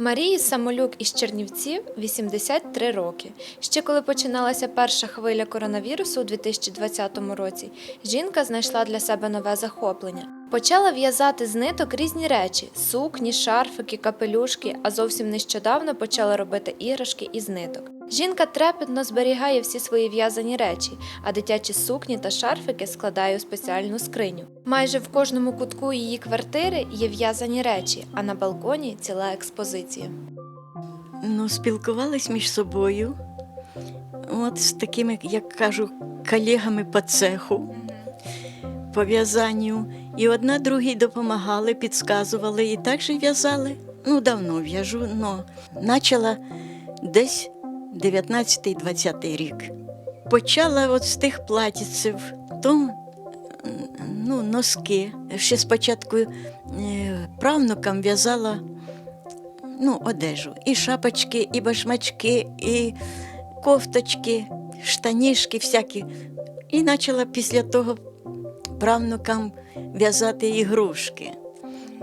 Марії Самолюк із Чернівців 83 роки. Ще коли починалася перша хвиля коронавірусу у 2020 році, жінка знайшла для себе нове захоплення. Почала в'язати з ниток різні речі: сукні, шарфики, капелюшки, а зовсім нещодавно почала робити іграшки із ниток. Жінка трепетно зберігає всі свої в'язані речі, а дитячі сукні та шарфики складає у спеціальну скриню. Майже в кожному кутку її квартири є в'язані речі, а на балконі ціла експозиція. Ну, спілкувались між собою, от з такими, як кажу, колегами по цеху, по в'язанню. І одна другій допомагали, підказували і так же в'язали. Ну, давно в'яжу, но почала десь 19-20 рік. Почала от з тих платіців, то ну, носки. Ще спочатку е, правнукам в'язала ну, одежу. І шапочки, і башмачки, і кофточки, штанішки всякі. І почала після того правнукам в'язати ігрушки.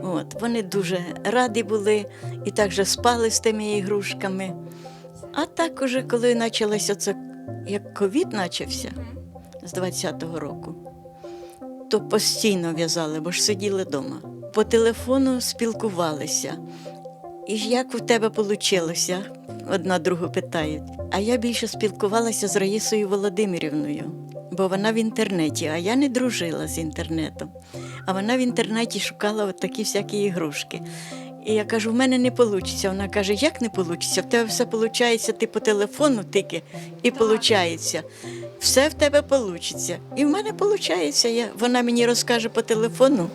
От, вони дуже раді були і також спали з тими ігрушками. А так уже, коли почалося це, як ковід почався з 20-го року, то постійно в'язали, бо ж сиділи вдома. По телефону спілкувалися. І як у тебе вийшло? Одна другу питають. А я більше спілкувалася з Раїсою Володимирівною, бо вона в інтернеті, а я не дружила з інтернетом. А вона в інтернеті шукала от такі всякі ігрушки. І я кажу, в мене не вийде. Вона каже, як не вийде? В тебе все виходить, ти по телефону тільки і виходить. Все в тебе вийде. І в мене виходить. Я, вона мені розкаже по телефону,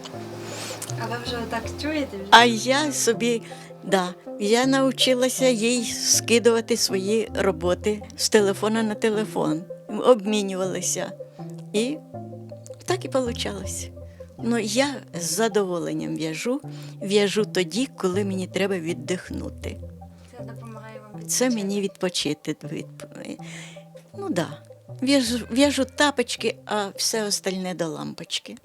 А ви вже так чуєте? Вже? а я собі, да, я навчилася їй скидувати свої роботи з телефона на телефон, обмінювалися. І так і вийшло. Ну, я з задоволенням в'яжу, в'яжу тоді, коли мені треба віддихнути. Це допомагає вам Це мені відпочити. Від- Ну так. Да. В'яжу, в'яжу тапочки, а все остальне до лампочки.